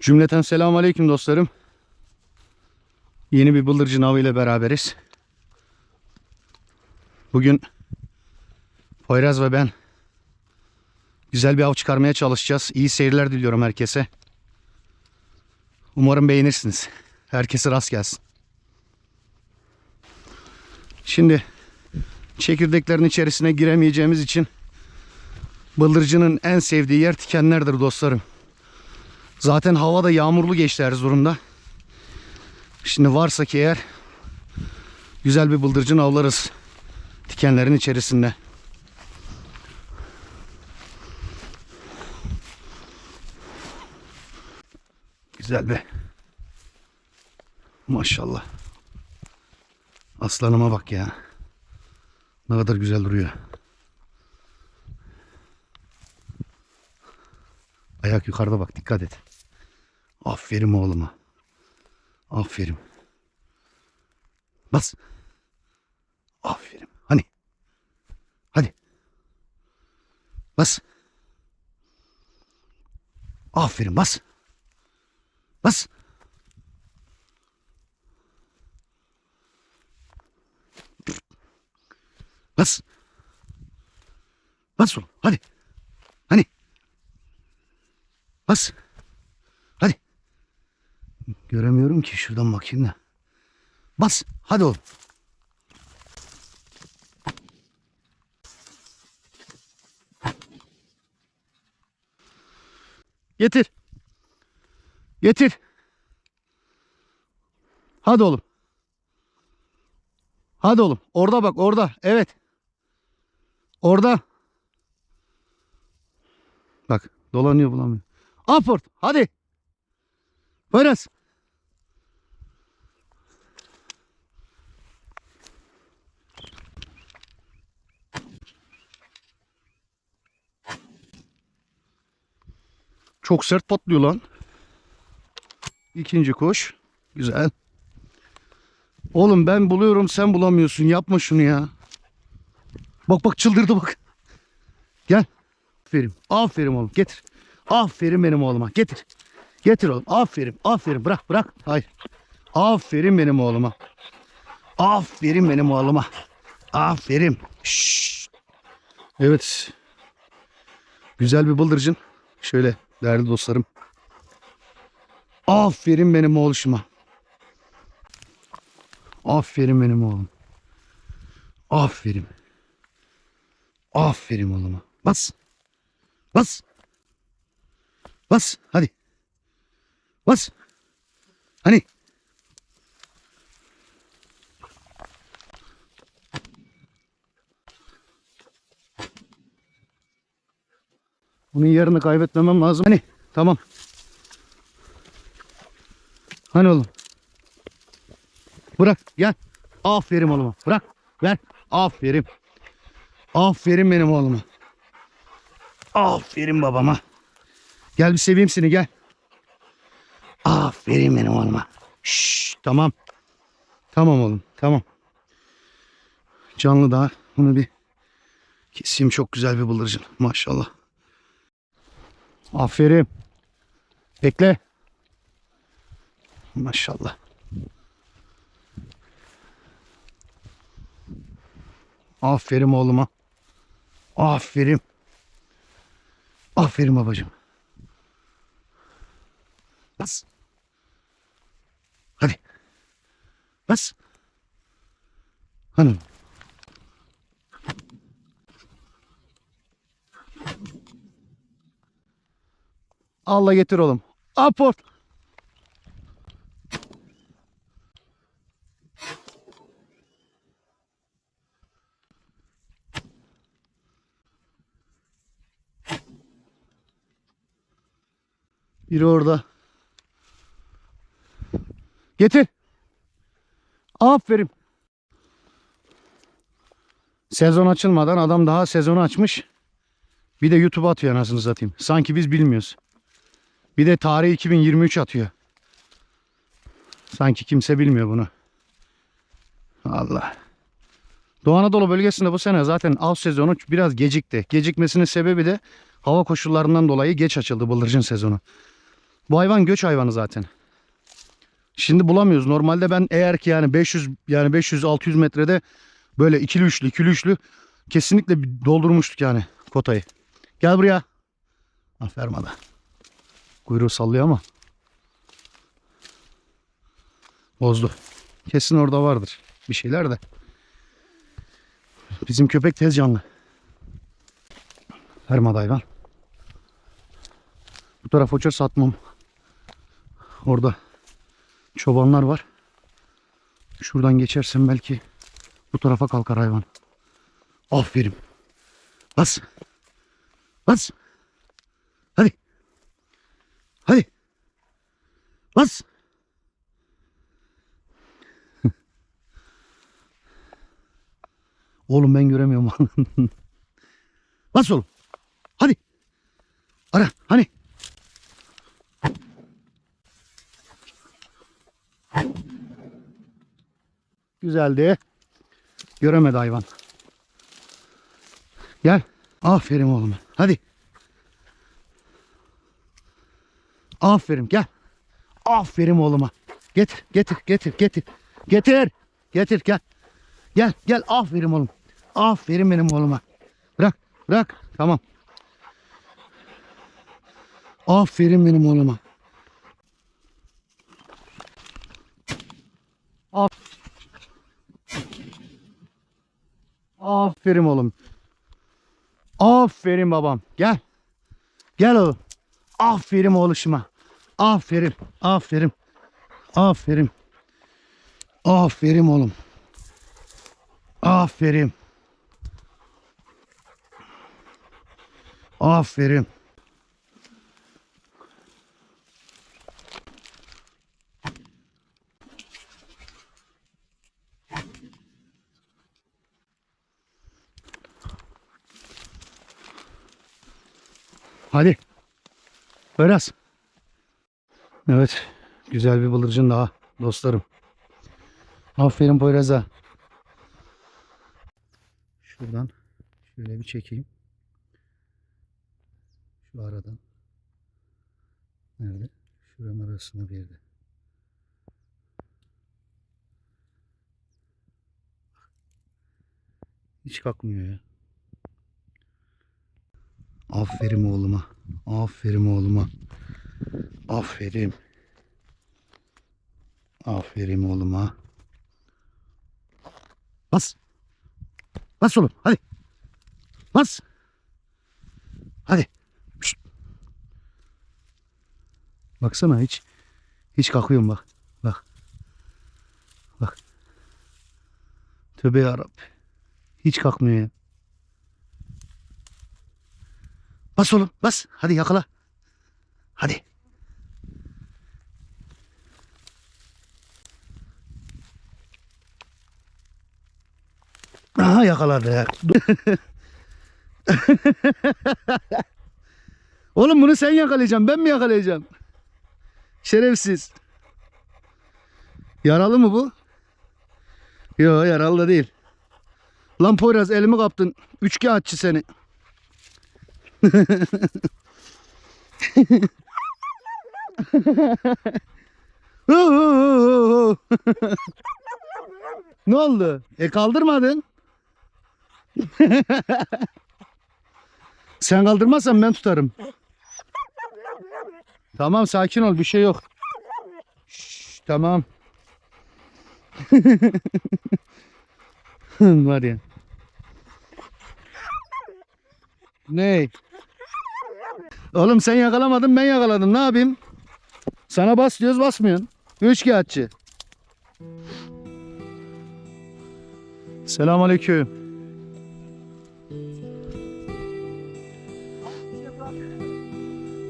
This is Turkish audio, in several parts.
Cümleten selamun aleyküm dostlarım. Yeni bir bıldırcın avı ile beraberiz. Bugün Poyraz ve ben güzel bir av çıkarmaya çalışacağız. İyi seyirler diliyorum herkese. Umarım beğenirsiniz. Herkese rast gelsin. Şimdi çekirdeklerin içerisine giremeyeceğimiz için bıldırcının en sevdiği yer tikenlerdir dostlarım. Zaten hava da yağmurlu geçti Erzurum'da. Şimdi varsa ki eğer güzel bir bıldırcın avlarız dikenlerin içerisinde. Güzel be. Maşallah. Aslanıma bak ya. Ne kadar güzel duruyor. Ayak yukarıda bak dikkat et. Aferin oğluma. Aferin. Bas. Aferin. Hani. Hadi. Bas. Aferin bas. Bas. Bas. Bas oğlum. Hadi. Hani. Bas. Göremiyorum ki şuradan bakayım da. Bas. Hadi oğlum. Getir. Getir. Hadi oğlum. Hadi oğlum. Orada bak orada. Evet. Orada. Bak dolanıyor bulamıyor. Aport. Hadi. Poyraz. Çok sert patlıyor lan. İkinci koş. Güzel. Oğlum ben buluyorum sen bulamıyorsun. Yapma şunu ya. Bak bak çıldırdı bak. Gel. Aferin. Aferin oğlum. Getir. Aferin benim oğluma. Getir. Getir oğlum. Aferin. Aferin. Bırak bırak. Hayır. Aferin benim oğluma. Aferin benim oğluma. Aferin. Şşş. Evet. Güzel bir bıldırcın. Şöyle değerli dostlarım. Aferin benim oğluşuma. Aferin benim oğlum. Aferin. Aferin oğluma. Bas. Bas. Bas. Hadi. Bas. Hani. Bunun yerini kaybetmemem lazım. Hani. Tamam. Hani oğlum. Bırak gel. Aferin oğluma. Bırak. Ver. Aferin. Aferin benim oğluma. Aferin babama. Gel bir seveyim seni gel. Aferin benim oğluma. Şşş tamam. Tamam oğlum tamam. Canlı daha bunu bir keseyim çok güzel bir bıldırcın maşallah. Aferin. Bekle. Maşallah. Aferin oğluma. Aferin. Aferin babacığım. Bas. Hadi. Bas. Hanım. Allah getir oğlum. Aport. Biri orada. Getir. Aferin. Sezon açılmadan adam daha sezonu açmış. Bir de YouTube'a atıyor anasını satayım. Sanki biz bilmiyoruz. Bir de tarih 2023 atıyor. Sanki kimse bilmiyor bunu. Allah. Doğu Anadolu bölgesinde bu sene zaten av sezonu biraz gecikti. Gecikmesinin sebebi de hava koşullarından dolayı geç açıldı bıldırcın sezonu. Bu hayvan göç hayvanı zaten. Şimdi bulamıyoruz. Normalde ben eğer ki yani 500 yani 500 600 metrede böyle ikili üçlü ikili üçlü kesinlikle doldurmuştuk yani kotayı. Gel buraya. Aferin ada. Kuyruğu sallıyor ama. Bozdu. Kesin orada vardır bir şeyler de. Bizim köpek tez canlı. Fermada hayvan. Bu tarafa uçar satmam. Orada çobanlar var. Şuradan geçersem belki bu tarafa kalkar hayvan. Aferin. Bas. Bas. Hadi. Bas. Oğlum ben göremiyorum. Bas oğlum. Hadi. Ara. Hani. Güzeldi. Göremedi hayvan. Gel. Aferin oğlum. Hadi. Aferin gel. Aferin oğluma. Getir, getir, getir, getir. Getir. Getir gel. Gel, gel. Aferin oğlum. Aferin benim oğluma. Bırak, bırak. Tamam. Aferin benim oğluma. Af Aferin oğlum. Aferin babam. Gel. Gel oğlum. Aferin oğluşuma. Aferin. Aferin. Aferin. Aferin oğlum. Aferin. Aferin. Hadi. Biraz. Evet. Güzel bir bıldırcın daha dostlarım. Aferin Poyraz'a. Şuradan şöyle bir çekeyim. Şu aradan. Nerede? Şuranın arasında bir yerde. Hiç kalkmıyor ya. Aferin oğluma. Aferin oğluma. Aferin. Aferin oğluma. Bas. Bas oğlum hadi. Bas. Hadi. Şşt. Baksana hiç hiç kalkıyorum bak. Bak. Bak. Tövbe yarabbim. Hiç kalkmıyor ya. Bas oğlum bas. Hadi yakala. Hadi. Aha yakaladı. oğlum bunu sen yakalayacaksın. Ben mi yakalayacağım? Şerefsiz. Yaralı mı bu? Yok yaralı da değil. Lan Poyraz elimi kaptın. Üçkağıtçı seni. Ne oldu? E kaldırmadın. Sen kaldırmazsan ben tutarım. Tamam sakin ol bir şey yok. Şşş, tamam. Var ya. Ne? Oğlum sen yakalamadın ben yakaladım ne yapayım? Sana bas diyoruz basmıyorsun. Üç kağıtçı. Selamünaleyküm.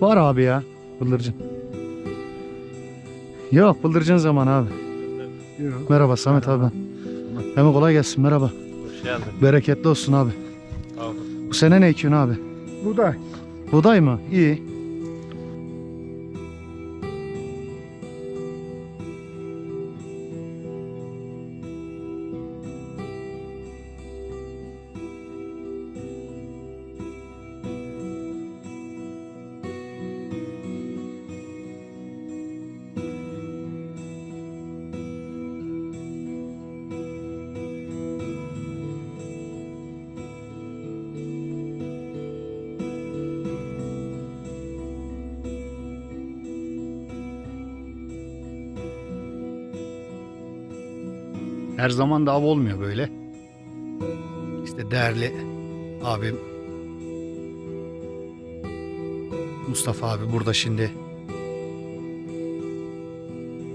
Var abi ya. Bıldırcın. Yok bıldırcın zaman abi. Merhaba Samet abi. Hemen kolay gelsin merhaba. Hoş geldin. Bereketli olsun abi. Tamam. Bu sene ne ekiyorsun abi? Buğday. Buğday mı? İyi. Her zaman da av olmuyor böyle. İşte değerli abim Mustafa abi burada şimdi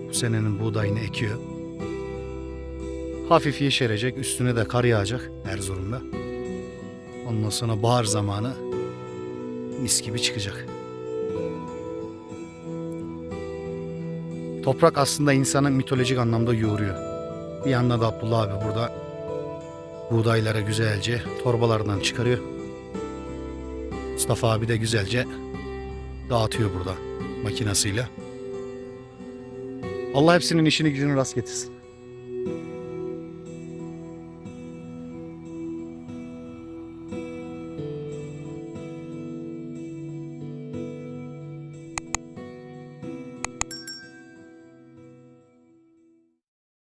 bu senenin buğdayını ekiyor. Hafif yeşerecek, üstüne de kar yağacak Erzurum'da. Ondan sonra bahar zamanı mis gibi çıkacak. Toprak aslında insanı mitolojik anlamda yoğuruyor. Bir yanda da Abdullah abi burada buğdayları güzelce torbalardan çıkarıyor. Mustafa abi de güzelce dağıtıyor burada makinasıyla. Allah hepsinin işini gücünü rast getirsin.